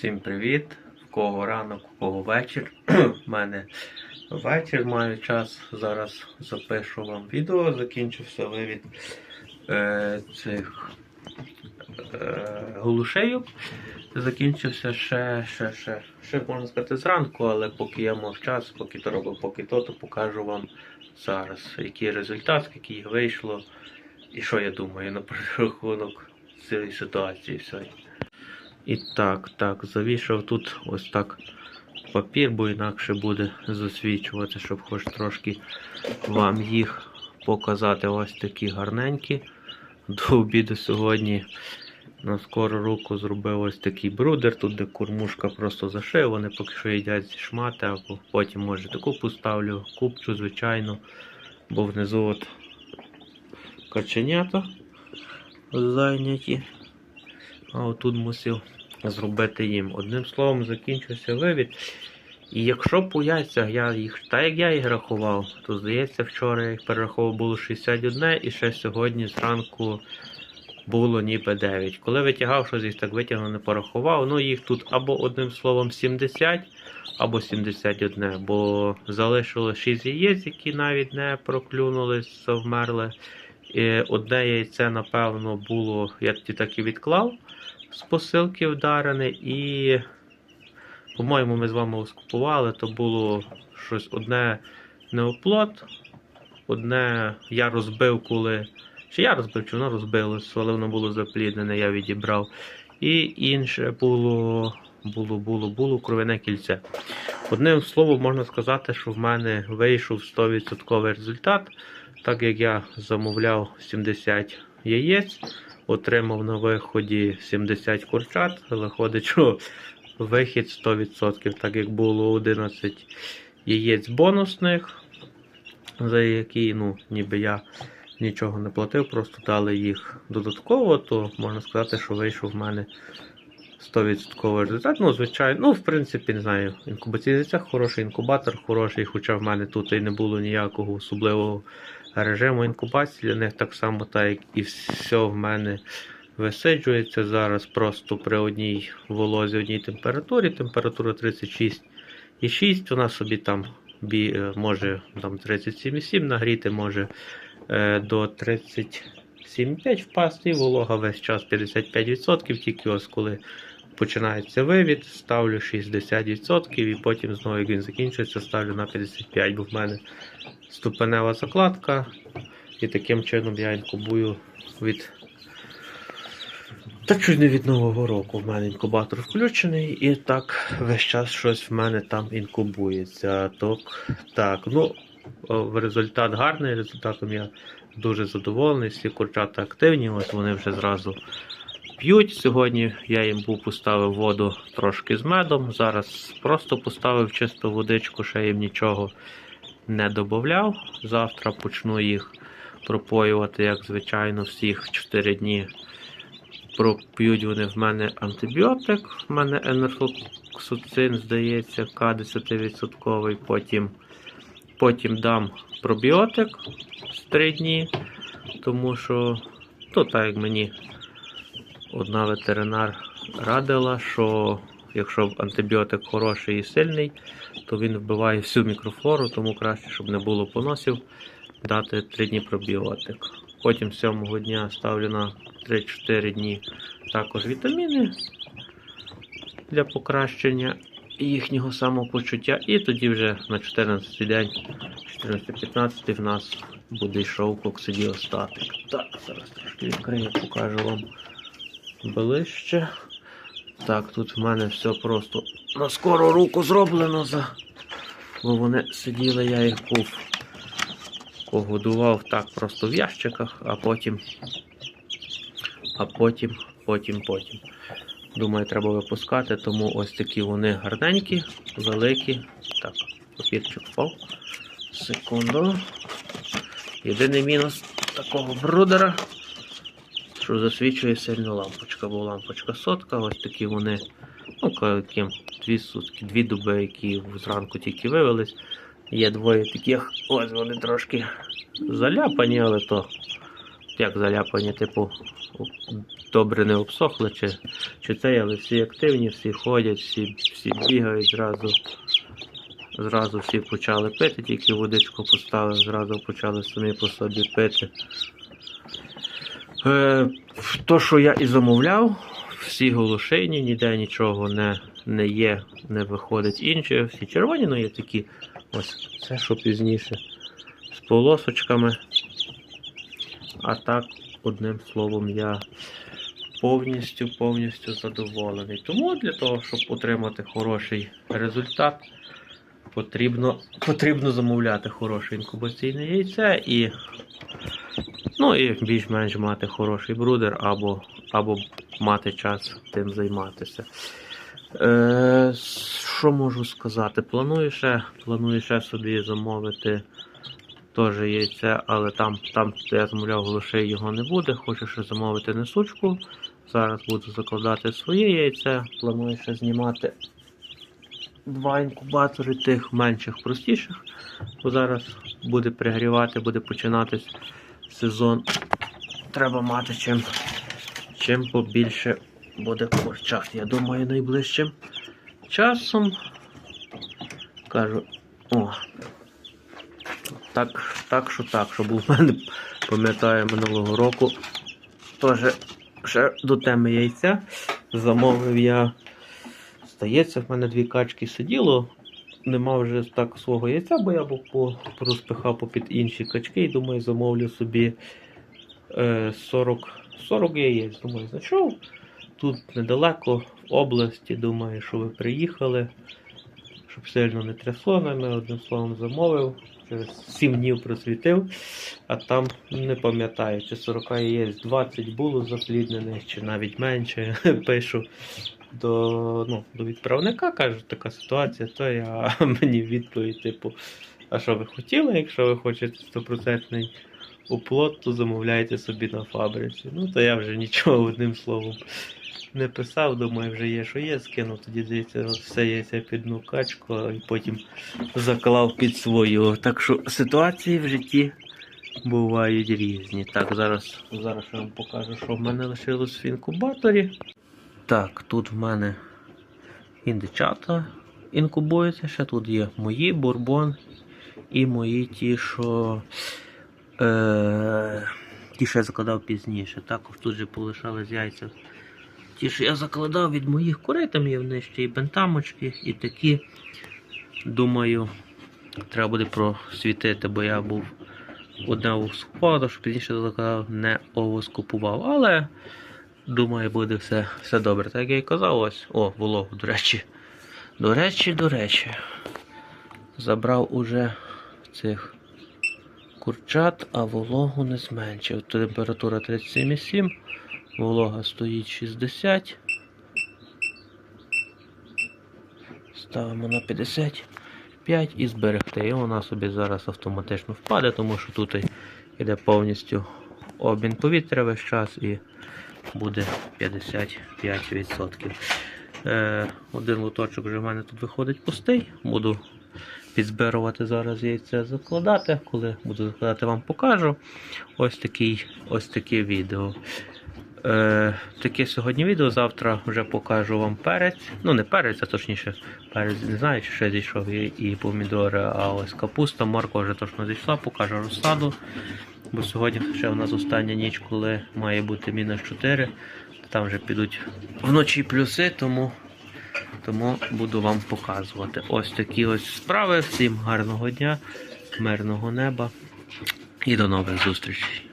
Всім привіт! В кого ранок, в кого вечір. У мене вечір маю час. Зараз запишу вам відео. Закінчився вивід е, цих е, голушейок. Закінчився ще, ще, ще, ще можна сказати зранку, але поки я мав час, поки то робив, поки то, то покажу вам зараз, який результат, скільки їх вийшло, і що я думаю на рахунок цієї ситуації. всієї. І так, так, завішав тут ось так папір, бо інакше буде засвічувати, щоб хоч трошки вам їх показати. Ось такі гарненькі. До обіду сьогодні на скору руку зробив ось такий брудер, тут де кормушка просто зашив, вони поки що їдять зі шмати, а потім може таку поставлю, купчу, звичайно, бо внизу от каченята зайняті. А отут мусив зробити їм. Одним словом, закінчився вивід. І якщо по я їх, так як я їх рахував, то здається, вчора я їх перераховував було 61 і ще сьогодні зранку було ніби 9. Коли витягав, щось їх так витягнув, не порахував. Ну їх тут або одним словом 70, або 71, бо залишило 6 яєць, які навіть не проклюнулись, завмерли. Одне яйце, напевно, було, я тоді так і відклав з посилки вдарене, і, по-моєму, ми з вами скупували, то було щось одне неоплот, одне я розбив, коли. Чи я розбив, чи воно розбилось, але воно було запліднене, я відібрав. І інше було, було, було, було кровяне кільце. Одним словом, можна сказати, що в мене вийшов 100% результат, так як я замовляв 70 яєць отримав на виході 70 курчат, виходить, що вихід 100%, так як було 11 яєць бонусних, за які ну, ніби я нічого не платив, просто дали їх додатково, то можна сказати, що вийшов в мене 100% результат. Ну, звичайно, ну, в принципі, не знаю, інкубаційний цех хороший, інкубатор хороший, хоча в мене тут і не було ніякого особливого режиму інкубації. Для них так само, так як і все в мене висиджується зараз просто при одній волозі, одній температурі. Температура 36,6. Вона собі там е, може там 37,7 нагріти, може е, до 37,5 впасти. І волога весь час 55%, тільки ось коли. Починається вивід, ставлю 60% і потім знову, як він закінчується, ставлю на 55%, бо в мене ступенева закладка. І таким чином я інкубую від. Та чуть не від нового року в мене інкубатор включений, і так весь час щось в мене там інкубується. Так, так ну, результат гарний, результатом я дуже задоволений. Всі курчата активні, ось вони вже зразу п'ють. Сьогодні я їм був поставив воду трошки з медом. Зараз просто поставив чисту водичку, ще їм нічого не додавав. Завтра почну їх пропоювати, як звичайно, всіх 4 дні. Проп'ють вони в мене антибіотик, в мене енерфлоксуцин, здається, К10%. Потім, потім дам пробіотик з 3 дні, тому що, то так як мені одна ветеринар радила, що якщо антибіотик хороший і сильний, то він вбиває всю мікрофлору, тому краще, щоб не було поносів, дати 3 дні пробіотик. Потім 7 дня ставлю на 3-4 дні також вітаміни для покращення їхнього самопочуття. І тоді вже на 14 день, 14-15 в нас буде йшов коксидіостатик. Так, зараз трошки відкрию, покажу вам ближче. Так, тут в мене все просто на скору руку зроблено, за... бо вони сиділи, я їх був погодував так просто в ящиках, а потім, а потім, потім, потім. Думаю, треба випускати, тому ось такі вони гарненькі, великі. Так, папірчик впав. Секунду. Єдиний мінус такого брудера, що засвічує сильно лампочка, бо лампочка сотка, ось такі вони, ну, дві сутки, дві доби, які зранку тільки вивелись. Є двоє таких, ось вони трошки заляпані, але то як заляпані, типу, добре не обсохли, чи, чи це, але всі активні, всі ходять, всі, всі бігають зразу. Зразу всі почали пити, тільки водичку поставив, зразу почали самі по собі пити. Е, то, що я і замовляв, всі голошейні, ніде нічого не, не є, не виходить інше. Всі червоні, ну є такі, ось це що пізніше, з полосочками. А так, одним словом, я повністю повністю задоволений. Тому для того, щоб отримати хороший результат, потрібно, потрібно замовляти хороше інкубаційне яйце і, ну, і більш-менш мати хороший брудер або, або мати час тим займатися. Е, що можу сказати? Планую ще, планую ще собі замовити теж яйце, але там, там де я замовляв голошей, його не буде. Хочу ще замовити несучку. Зараз буду закладати своє яйце. Планую ще знімати два інкубатори тих менших, простіших. Бо зараз буде пригрівати, буде починатись сезон. Треба мати чим, чим побільше буде курчат. Я думаю, найближчим часом. Кажу, о, так, так, що так, що був в мене, пам'ятаю, минулого року. Теж ще до теми яйця замовив я. Здається, в мене дві качки сиділо. Нема вже так свого яйця, бо я розпихав попід інші качки і думаю, замовлю собі е, 40, 40 яєць. Думаю, знайшов. Тут недалеко, в області, думаю, що ви приїхали, щоб сильно не трясло нами, одним словом замовив. Через 7 днів просвітив, а там не пам'ятаю, чи 40 яєць 20 було запліднених, чи навіть менше. Пишу до, ну, до відправника, кажу, така ситуація, то я мені відповідь, типу, а що ви хотіли, якщо ви хочете 100% оплот, то замовляйте собі на фабриці. Ну, то я вже нічого одним словом не писав, думаю, вже є, що є, скинув тоді здається, все яйця під одну качку, і потім заклав під свою. Так що ситуації в житті бувають різні. Так, зараз, зараз я вам покажу, що в мене лишилось в інкубаторі. Так, тут в мене індичата інкубуються. Ще тут є мої бурбон і мої ті, що е, ті, що я закладав пізніше. Також тут же полишались яйця. Ті, що я закладав від моїх курей, там є в них ще і бентамочки, і такі. Думаю, треба буде просвітити, бо я був одне овус купував, що пізніше закладав, не овус купував. Але думаю, буде все, все добре. Так як я і казав, ось. О, вологу, до речі. До речі, до речі. Забрав уже цих курчат, а вологу не зменшив. Температура 37,7. Волога стоїть 60. Ставимо на 55 і зберегти. І вона собі зараз автоматично впаде, тому що тут йде повністю обмін повітря весь час і буде 55%. Е, один лоточок вже в мене тут виходить пустий. Буду підзбирувати зараз яйця закладати. Коли буду закладати, вам покажу. Ось такий, ось таке відео. Е, таке сьогодні відео. Завтра вже покажу вам перець. Ну, не перець, а точніше, перець не знаю, чи ще зійшов і, помідори, а ось капуста, морква вже точно зійшла, покажу розсаду. Бо сьогодні ще в нас остання ніч, коли має бути мінус 4. Там вже підуть вночі плюси, тому, тому буду вам показувати. Ось такі ось справи. Всім гарного дня, мирного неба і до нових зустрічей.